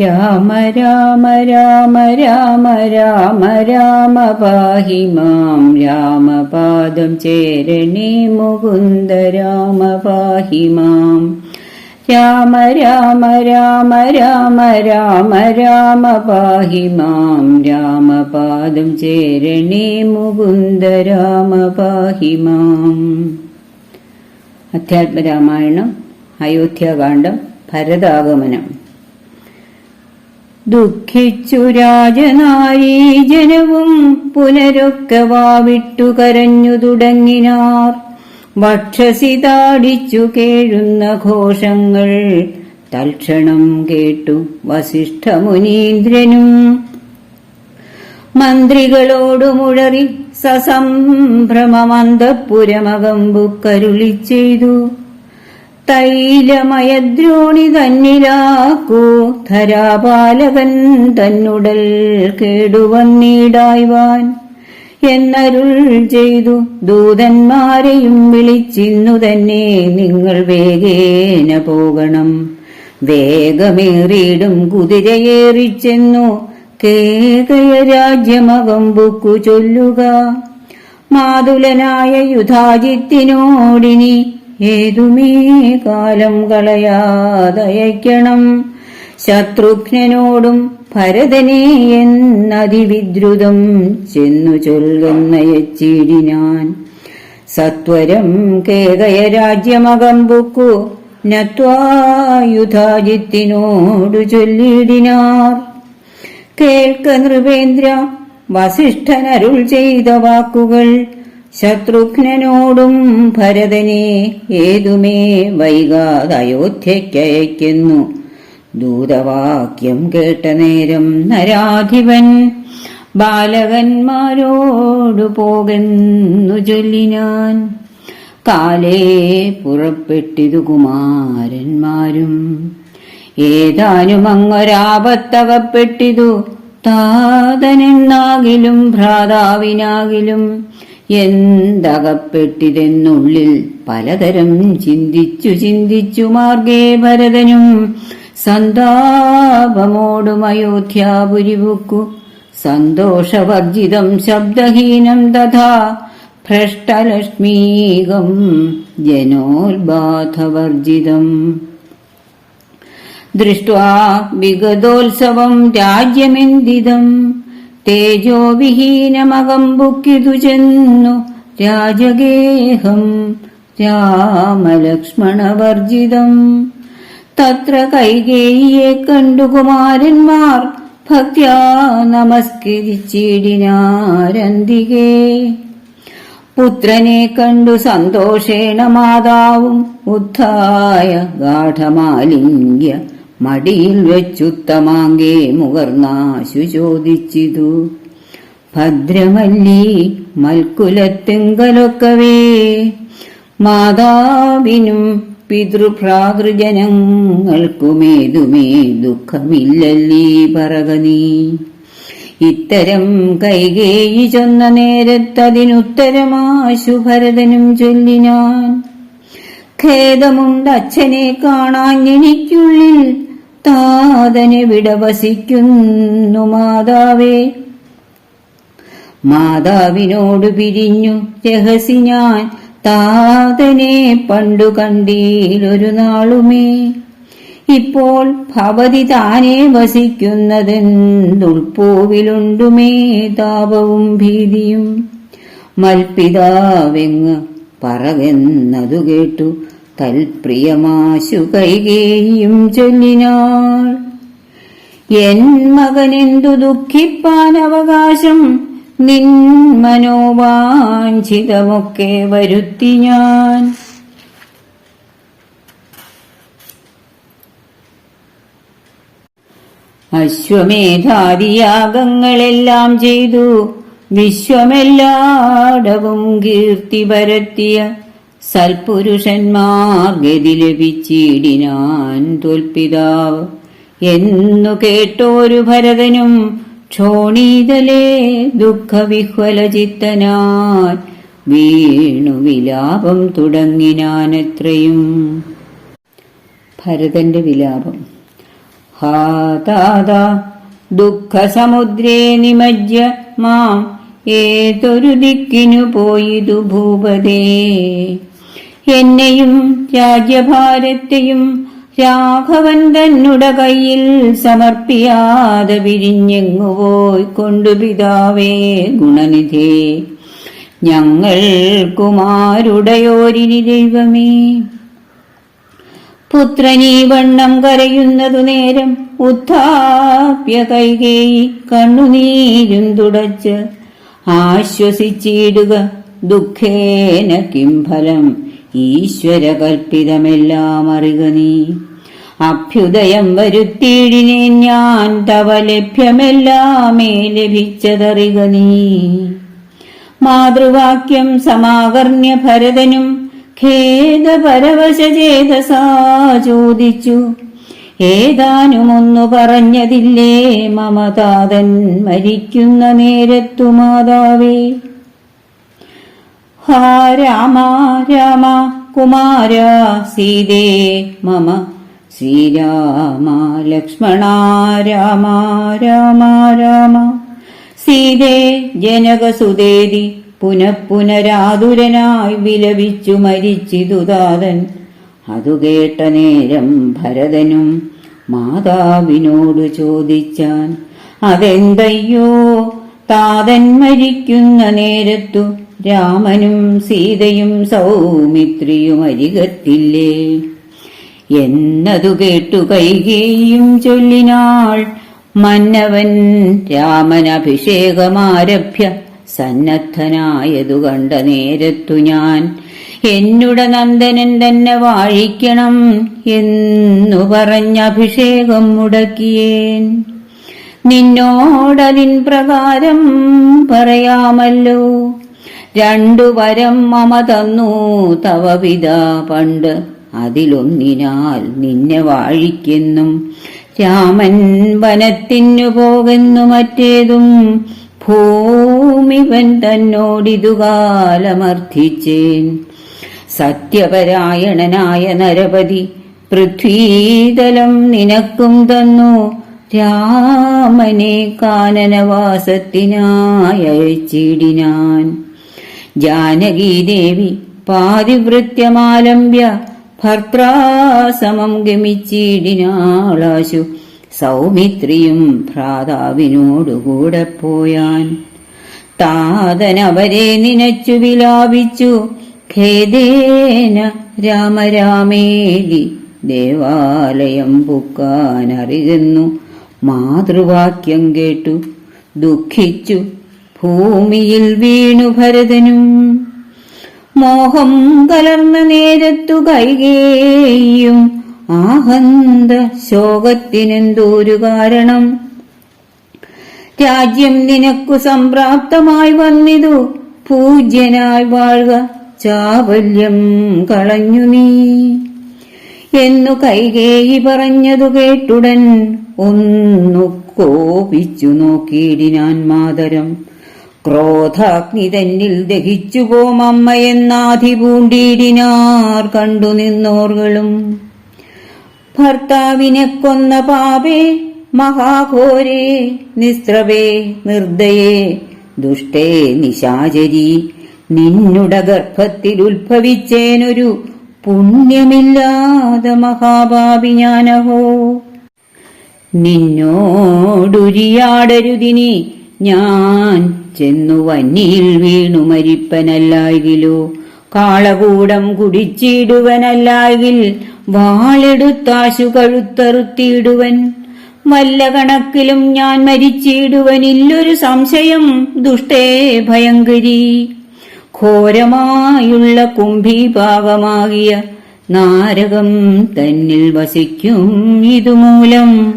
രാമ രാമ രാമ രാമ രാമ രാമ പാഹി മാം. രാമപാദം ചേരണേ മുകുന്ദ രാമ പാഹി മാം. രാമ രാമ രാമ രാമ രാമ രാമ പാഹി മാം. രാമപാദം ചേരണേ മുകുന്ദ രാമ പാഹി മാം. അധ്യാത്മരാമായണം അയോധ്യാകാന്ഡം ഭരതാഗമനം. ദുഃഖിച്ചു രാജനാരീജനവും പുനരൊക്കെ വാവിട്ടു കരഞ്ഞു തുടങ്ങിനാർ. വക്ഷസി താടിച്ചു കേഴുന്ന ഘോഷങ്ങൾ തൽക്ഷണം കേട്ടു വസിഷ്ഠ മുനീന്ദ്രനും മന്ത്രികളോടു മുഴറി സസംഭ്രമമന്തപുരമകമ്പു കരുളി ചെയ്തു. തൈലമയദ്രോണി തന്നിലാക്കൂ ധരാപാലകൻ തന്നുടൽ കേടുവന്നീടായ്വാൻ. എന്നരുൾ ചെയ്തു ദൂതന്മാരെയും വിളിച്ചിന്നു തന്നെ നിങ്ങൾ വേഗേന പോകണം. വേഗമേറിയിടും കുതിരയേറിച്ചെന്നു കേകയ രാജ്യമകമ്പുക്കു ചൊല്ലുക. മാതുലനായ യുധാജിത്തിനോടിനി ഏതുമേ കാലം കളയാതയക്കണം. ശത്രുഘ്നോടും ഭരതനെ എന്നതിവിദ്രുതം ചെന്നു ചൊല്ലുന്നയച്ചിടിനാൻ സത്വരം കേകയ രാജ്യമകമ്പുക്കു നത്വായുധാജിത്തിനോടു ചൊല്ലിടിനാർ. കേൾക്ക നൃപേന്ദ്ര വസിഷ്ഠനരുൾ ചെയ്ത വാക്കുകൾ ശത്രുഘ്നനോടും ഭരതനെ ഏതുമേ വൈകാതെ അയോധ്യയ്ക്കയക്കുന്നു. ദൂതവാക്യം കേട്ട നേരം നരാധിപൻ ബാലകന്മാരോടു പോകുന്നു ചൊല്ലിനാൻ. കാലേ പുറപ്പെട്ടിതു കുമാരന്മാരും. ഏതാനും അങ്ങൊരാപത്തകപ്പെട്ടിതു താതനെന്നാകിലും ഭ്രാതാവിനാകിലും എന്തകപ്പെട്ടിതെന്നുള്ളിൽ പലതരം ചിന്തിച്ചു ചിന്തിച്ചു മാർഗേ ഭരതനും സന്താപമോടും അയോധ്യാപുരിവുക്കു സന്തോഷവർജിതം ശബ്ദഹീനം തഥാ ഭ്രഷ്ടലക്ഷ്മീകം ജനോത്ബാധവർജിതം ദൃഷ്ട്വാ വിഗതോത്സവം രാജ്യമെന്തിതം? തേജോ വിഹീനമകമ്പുക്കിതു ചെന്നു രാജഗേഹം രാമലക്ഷ്മണവർജിതം. തത്ര കൈകേയിയെ കണ്ടു കുമാരന്മാർ ഭക്യാ നമസ്കരിച്ചിടിനാരന്തികേ. പുത്രനെ കണ്ടു സന്തോഷേണ മാതാവും ഉദ്ധായ ഗാഠമാലിംഗ്യ മടിയിൽ വെച്ചുത്തമാങ്കേ മുകർന്നാശു ചോദിച്ചിതു. ഭദ്രമല്ലി മൽക്കുലത്തെങ്കലൊക്കവേ മാതാവിനും പിതൃഭ്രാതൃജനങ്ങൾക്കുമേതുമേ ദുഃഖമില്ലല്ലീ പറക നീ ഇത്തരം കൈകേയി ചൊന്ന നേരത്തതിനുത്തരമാശു ഭരതനും ചൊല്ലിനാൻ ഖേദമുണ്ട് അച്ഛനെ കാണാഞ്ഞെനിക്കുള്ളിൽ താതനെ വിടവസിക്കുന്നു മാതാവേ? മാതാവിനോട് പിരിഞ്ഞു രഹസി ഞാൻ താതനെ പണ്ടു കണ്ടീലൊരു നാളുമേ. ഇപ്പോൾ ഭവതി താനെ വസിക്കുന്നതെന്തുൾപ്പൂവിലുണ്ടുമേ താപവും ഭീതിയും. മൽപിതാവെങ്ങ് പറവെന്നതു കേട്ടു തൽപ്രിയമാശു കൈകേയും ചൊല്ലിനാൾ. എൻ മകനെന്തു ദുഃഖിപ്പാൻ അവകാശം നിൻ മനോവാഞ്ചിതമൊക്കെ വരുത്തി ഞാൻ. അശ്വമേധാദിയാഗങ്ങളെല്ലാം ചെയ്തു വിശ്വമെല്ലാടവും കീർത്തി പരത്തിയ സൽപുരുഷന്മാർ ഗതി ലഭിച്ചിടിനാൻ തോൽപ്പിതാവ് എന്നു കേട്ടോരു ഭരതനും ക്ഷോണീതലേ ദുഃഖവിഹ്വലചിത്തനാൻ വീണു വിലാപം തുടങ്ങിനാനെത്രയും. ഭരതന്റെ വിലാപം. ഹാ താത ദുഃഖസമുദ്രേ നിമജ്ജ മാം. ഏതൊരു ദിക്കിനു പോയിതു ഭൂപതേ. എന്നെയും രാജ്യഭാരത്തെയും രാഘവൻ തന്നുട കയ്യിൽ സമർപ്പിയാതെ വിരിഞ്ഞെങ്ങു പോയി കൊണ്ടു പിതാവേ ഗുണനിധേ. ഞങ്ങൾ കുമാരുടയോരിനി ദൈവമേ. പുത്രനീ വണ്ണം കരയുന്നതു നേരം ഉത്ഥാപ്യ കൈകേയി കണ്ണുനീരും തുടച്ച് ആശ്വസിച്ചിടുക ദുഃഖേന കിം ഫലം ഈശ്വര കൽപ്പിതമെല്ലാം അറിക നീ. അഭ്യുദയം വരുത്തിയിടിനെ ഞാൻ തവ ലഭ്യമെല്ലാമേ ലഭിച്ചതറിക നീ. മാതൃവാക്യം സമാകർണ്യ ഭരതനും ഖേദപരവശചേതസാ ചോദിച്ചു. ഏതാനുമൊന്നു പറഞ്ഞതില്ലേ മമതാതൻ മരിക്കുന്ന നേരത്തു മാതാവേ. ഹാ രാമ രാമ കുമാര സീതേ മമ. ശ്രീരാമ ലക്ഷ്മണ രാമ രാമ രാമ. സീതേ ജനകസുതേതി പുനഃപുനരാതുരനായി വിലപിച്ചു മരിച്ചിതുതാതൻ അതു കേട്ട നേരം ഭരതനും മാതാവിനോട് ചോദിച്ചാൻ അതെന്തയ്യോ? താതൻ മരിക്കുന്ന നേരത്തു രാമനും സീതയും സൗമിത്രിയും അരികത്തില്ലേ? എന്നതു കേട്ടു കൈകേയും ചൊല്ലിനാൾ മന്നവൻ രാമനഭിഷേകമാരഭ്യ സന്നദ്ധനായതു കണ്ട നേരത്തു ഞാൻ. എന്നുട നന്ദനൻ തന്നെ വാഴിക്കണം എന്നു പറഞ്ഞ അഭിഷേകം മുടക്കിയേൻ. നിന്നോടതിൻ പ്രകാരം പറയാമല്ലോ. രണ്ടു വരം മമ തന്നു. തവ പിത പണ്ട് അതിലൊന്നിനാൽ നിന്നെ വാഴിക്കെന്നും രാമൻ വനത്തിനു പോകുന്നു മറ്റേതും ഭൂമിവൻ തന്നോടിതുകാലമർത്ഥിച്ചേൻ സത്യപരായണനായ നരപതി പൃഥ്വീതലം നിനക്കും തന്നു. രാമനെ കാനനവാസത്തിനായി അയച്ചിടിനാൻ ജാനകീദേവി പാതിവൃത്യമാലംബ്യ ഭർത്താസമം ഗമിച്ചിടിനാളാശു സൗമിത്രിയും ഭ്രാതാവിനോടുകൂടെ പോയാൻ. താതനവരെ നിനച്ചു വിലാപിച്ചു ഖേദേന രാമരാമേലി ദേവാലയം പുക്കാനറിയുന്നു. മാതൃവാക്യം കേട്ടു ദുഃഖിച്ചു ഭൂമിയിൽ വീണു ഭരതനും. മോഹം കലർന്ന നേരത്തു കൈകേയും. ആഹന്ത ശോകത്തിനെന്തോരു കാരണം? രാജ്യം നിനക്കു സംപ്രാപ്തമായി വന്നിതു. പൂജ്യനായി വാഴുക ചാവല്യം കളഞ്ഞു നീ. എന്നു കൈകേയി പറഞ്ഞതു കേട്ടുടൻ ഒന്നു കോപിച്ചു നോക്കിയിടിനാൻ മാതരം. ക്രോധാഗ്നി തന്നിൽ ദഹിച്ചു പോമമ്മയെന്നാധി പൂണ്ടിടിനാർ കണ്ടു നിന്നോർകളും. ഭർത്താവിനെ കൊന്ന പാപേ മഹാഘോരേ നിസ്ത്രവേ നിർദ്ദയേ ദുഷ്ടേ നിശാചരി നിന്നുട ഗർഭത്തിൽ ഉത്ഭവിച്ചേനൊരു പുണ്യമില്ലാതെ മഹാഭാവി ഞാനഹോ നിന്നോടുരിയാടരുതിനി ഞാൻ ചെന്നു വന്നിയിൽ വീണു മരിപ്പനല്ലായിലോ. കാളകൂടം കുടിച്ചിടുവനല്ലായിൽ വാളെടുത്താശു കഴുത്തറുത്തിയിടുവൻ. വല്ല കണക്കിലും ഞാൻ മരിച്ചിടുവനില്ലൊരു സംശയം ദുഷ്ടേ ഭയങ്കരി. ഘോരമായുള്ള കുംഭീഭാഗമാകിയ നാരകം തന്നിൽ വസിക്കും ഇതുമൂലം.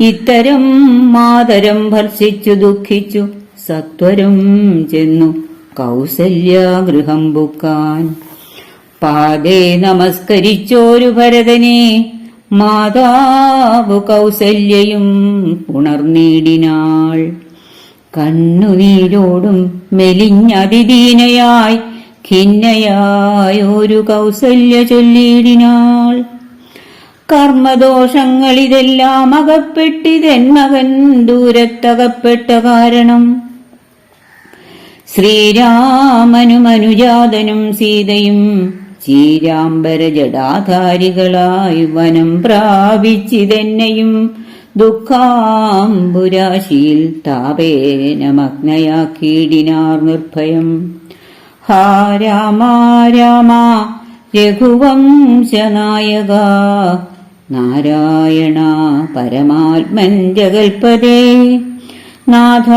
ഇത്തരം മാതരം ഭർഷിച്ചു ദുഃഖിച്ചു സത്വരം ചെന്നു കൗസല്യാഗൃഹം ബുക്കാൻ പാദേ നമസ്കരിച്ചോരു ഭരതനെ മാതാവ് കൗസല്യയും പുണർനേടിനാൾ കണ്ണുനീരോടും മെലിഞ്ഞതിദീനയായി ഖിന്നയായൊരു കൗസല്യ ചൊല്ലിയിടിനാൾ. കർമ്മദോഷങ്ങളിതെല്ലാം അകപ്പെട്ടിതെന്മകൻ ദൂരത്തകപ്പെട്ട കാരണം ശ്രീരാമനും അനുജാതനും സീതയും ശ്രീരാംബര ജടാധാരികളായി വനം പ്രാപിച്ചിതെന്നെയും ദുഃഖാംബുരാശിയിൽ താപേന മഗ്നയാക്കിയിടിനാർ നിർഭയം. ഹാ രാമ രാമ രഘുവംശനായക നാരായണ പരമാത്മൻ ജഗൽപദേ നാഥ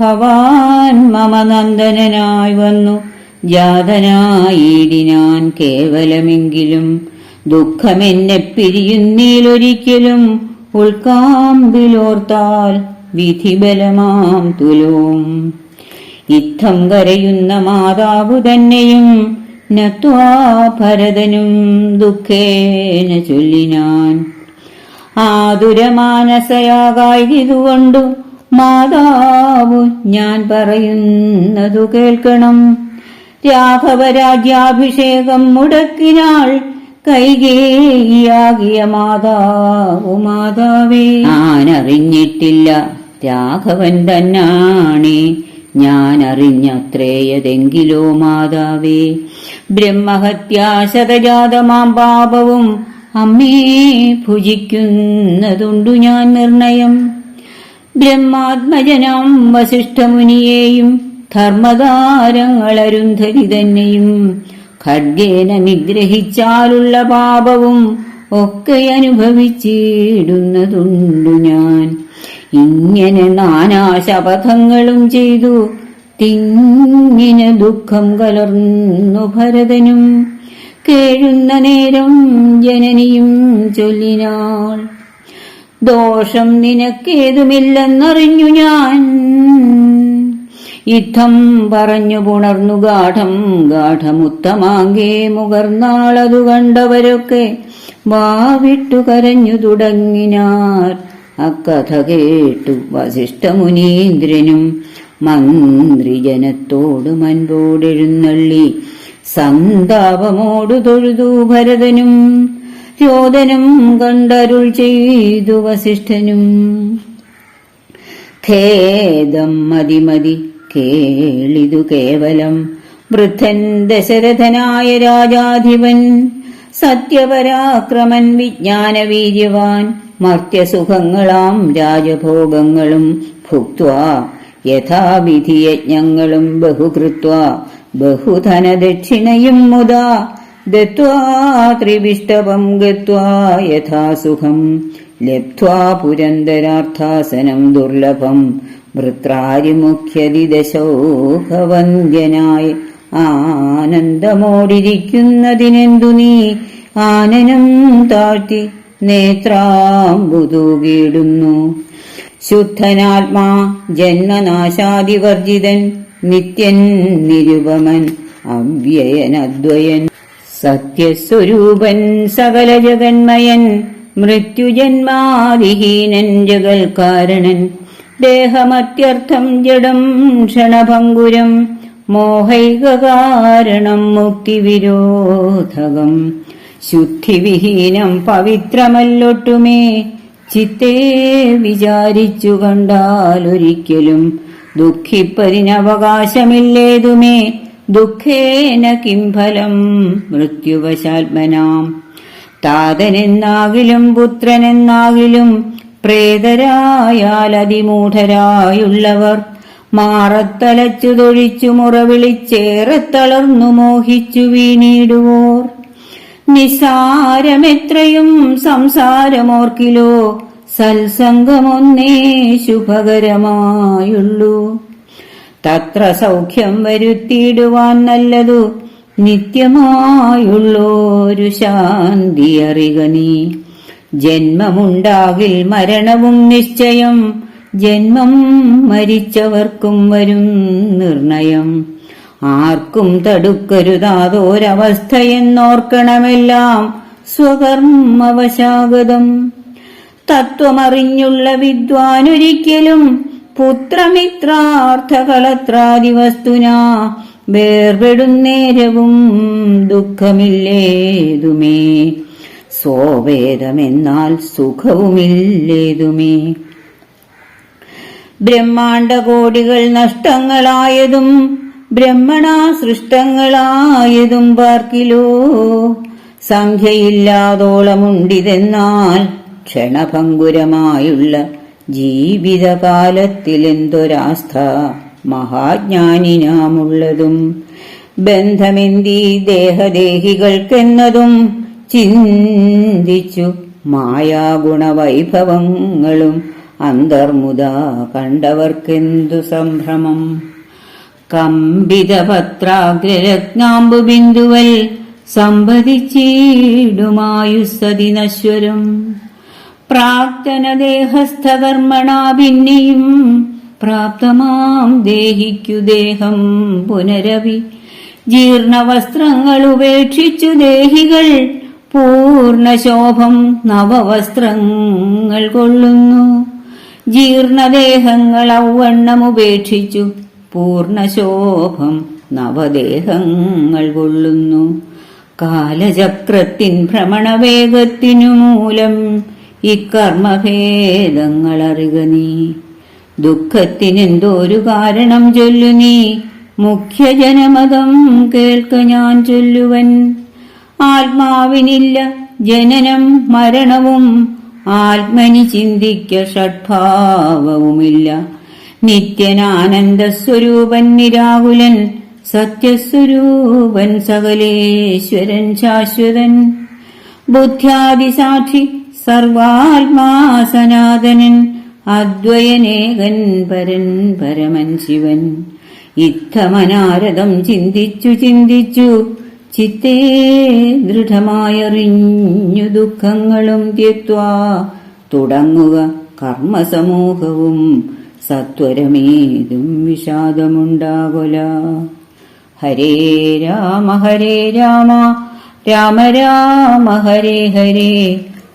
ഭവാൻ മമ നന്ദനായി വന്നു. ജാതനായിടിനാൻ കേവലമെങ്കിലും ദുഃഖമെന്നെ പിരിയുന്നീലൊരിക്കലും ഉൾക്കാമ്പിലോർത്താൽ വിധിബലമാം തുലോം. ഇത്തം കരയുന്ന മാതാവു തന്നെയും നത്വാ ഭരതനും ദുഃഖേന ചൊല്ലിനാൻ. ആതുരമാനസയാകായതുകൊണ്ടു മാതാവു ഞാൻ പറയുന്നതു കേൾക്കണം. രാഘവരാജ്യാഭിഷേകം മുടക്കിനാൾ കൈകേയാകിയ മാതാവു മാതാവേ. ഞാനറിഞ്ഞിട്ടില്ല രാഘവൻ തന്നാണേ. ഞാൻ അറിഞ്ഞത്രേയതെങ്കിലോ മാതാവേ. ബ്രഹ്മഹത്യാശതജാതമാം പാപവും അമ്മേ ഭുജിക്കുന്നതുണ്ടു ഞാൻ നിർണയം. ബ്രഹ്മാത്മജനാം വസിഷ്ഠമുനിയെയും ധർമ്മതാരങ്ങളരുന്ധരി തന്നെയും ഖഡ്ഗേന നിഗ്രഹിച്ചാലുള്ള പാപവും ഒക്കെ അനുഭവിച്ചിടുന്നതുണ്ടു ഞാൻ. ഇങ്ങനെ നാനാ ശപഥങ്ങളും ചെയ്തു തിങ്ങിനെ ദുഃഖം കലർന്നു ഭരതനും കേഴുന്ന നേരം ജനനിയും ചൊല്ലിനാൾ ദോഷം നിനക്കേതുമില്ലെന്നറിഞ്ഞു ഞാൻ. യുദ്ധം പറഞ്ഞു പുണർന്നു ഗാഠം ഗാഠമുത്തമാങ്കേ മുകർന്നാളതു കണ്ടവരൊക്കെ വാവിട്ടു കരഞ്ഞു തുടങ്ങിനാർ. അക്കഥ കേട്ടു വസിഷ്ഠമുനീന്ദ്രനും മന്ത്രിജനത്തോട് മൻപോടെഴുന്നള്ളി സന്താപമോടു തൊഴുതു ഭരതനും. രോദനം കണ്ടരുൾ ചെയ്തു വസിഷ്ഠനും. ഖേദം മതിമതി കേളിതു കേവലം. വൃദ്ധൻ ദശരഥനായ രാജാധിപൻ സത്യപരാക്രമൻ വിജ്ഞാനവീര്യവാൻ. മർത്യസുഖങ്ങളാം രാജഭോഗങ്ങളും ഭുക്വാ യഥാവിധി യജ്ഞങ്ങളും ബഹുകൃത്വ. ബഹുധനദക്ഷിണയും മുതാ. ദത്വാ ത്രിവിഷ്ടവം ഗത്വാ യഥാസുഖം. ലബ്ധ്വാ പുരന്തരാർത്ഥാസനം ദുർലഭം. വൃത്രാരിമുഖ്യതി ദശോഹവന്ദ്യനായി ആനന്ദമോടിരിക്കുന്നതിനെന്തു നീ? ആനനം താഴ്ത്തി നേത്രാംബുതൂകിടുന്നു ശുദ്ധനാത്മാ ജന്മനാശാദിവർജിതൻ നിത്യൻ നിരുപമൻ അവ്യയനദ്വയൻ. സത്യസ്വരൂപൻ സകല ജഗന്മയൻ മൃത്യുജന്മാതിഹീനൻ ജഗൽകാരണൻ ദേഹമത്യർത്ഥം ജഡം ക്ഷണഭങ്കുരം മോഹൈകാരണം മുക്തിവിരോധകം. ശുദ്ധിവിഹീനം പവിത്രമല്ലൊട്ടുമേ ചിത്തേ വിചാരിച്ചു കണ്ടാലൊരിക്കലും ദുഃഖിപ്പതിനവകാശമില്ലേതുമേ. ദുഃഖേന കിം ഫലം? മൃത്യുവശാത്മനാം. താതനെന്നാകിലും പുത്രനെന്നാകിലും പ്രേതരായാൽ അതിമൂഢരായുള്ളവർ. മാറത്തലച്ചു തൊഴിച്ചു മുറവിളിച്ചേറെ തളർന്നു മോഹിച്ചു വീണിടുവോർ. നിസാരമെത്രയും സംസാരമോർക്കിലോ സത്സംഗമൊന്നേ ശുഭകരമായുള്ളൂ. തത്ര സൗഖ്യം വരുത്തിയിടുവാൻ നല്ലതു നിത്യമായുള്ളോരു ശാന്തി അറിക നീ. ജന്മമുണ്ടാകിൽ മരണവും നിശ്ചയം ജന്മം മരിച്ചവർക്കും വരും നിർണയം. ആർക്കും തടുക്കരുതാതോരവസ്ഥയെന്നോർക്കണമെല്ലാം സ്വകർമ്മവശാഗതം. തത്വമറിഞ്ഞുള്ള വിദ്വാനൊരിക്കലും പുത്രമിത്രാർത്ഥകളത്രാദി വസ്തുന വേർപെടുന്നേരവും ദുഃഖമില്ലേതുമേ. സ്വവേദമെന്നാൽ സുഖവുമില്ലേതുമേ. ബ്രഹ്മാണ്ടകോടികൾ നഷ്ടങ്ങളായതും ബ്രഹ്മണാ സൃഷ്ടങ്ങളായതും പാർക്കിലോ. സംഖ്യയില്ലാതോളമുണ്ടിതെന്നാൽ ക്ഷണഭങ്കുരമായുള്ള ജീവിതകാലത്തിലെന്തൊരാസ്ഥ മഹാജ്ഞാനിനാമുള്ളതും ബന്ധമെന്തി ദേഹദേഹികൾക്കെന്നതും ചിന്തിച്ചു മായാഗുണവൈഭവങ്ങളും അന്തർമുത കണ്ടവർക്കെന്തു സംഭ്രമം? കമ്പിതപത്രാഗ്രരത്നാമ്പു ബിന്ദുവൽ സംവദിച്ചീടുമായുസതി നശ്വരം. പ്രാപ്തനദേഹസ്ഥകർമ്മണ പിന്നെയും പ്രാപ്തമാം ദേഹിക്കു ദേഹം പുനരവി. ജീർണവസ്ത്രങ്ങൾ ഉപേക്ഷിച്ചു ദേഹികൾ പൂർണശോഭം നവവസ്ത്രങ്ങൾ കൊള്ളുന്നു. ജീർണദേഹങ്ങൾ ഔവണ്ണം ഉപേക്ഷിച്ചു പൂർണശോഭം നവദേഹങ്ങൾ കൊള്ളുന്നു. കാലചക്രത്തിൻ ഭ്രമണവേഗത്തിനു മൂലം ഇക്കർമ്മഭേദങ്ങൾ അറിക നീ ദുഃഖത്തിനെന്തോരു കാരണം ചൊല്ലു നീ മുഖ്യജനമതം കേൾക്ക ഞാൻ ചൊല്ലുവൻ. ആത്മാവിനില്ല ജനനം മരണവും. ആത്മനി ചിന്തിക്ക ഷഡ്ഭാവവുമില്ല. നിത്യനാനന്ദ സ്വരൂപൻ നിരാകുലൻ. സത്യസ്വരൂപൻ സകലേശ്വരൻ ശാശ്വതൻ. ബുദ്ധ്യാദിസാക്ഷി സർവാത്മാ സനാതനൻ അദ്വയനേകൻ പരൻ പരമൻ ശിവൻ. ഇത്തമനാരദം ചിന്തിച്ചു ചിന്തിച്ചു ചിത്തേ ദൃഢമായറിഞ്ഞു ദുഃഖങ്ങളും ത്യക്വാ തുടങ്ങുക കർമ്മസമൂഹവും സത്വരമേതും വിഷാദമുണ്ടാകുല. ഹരേ രാമ ഹരേ രാമ രാമ രാമ ഹരേ ഹരേ.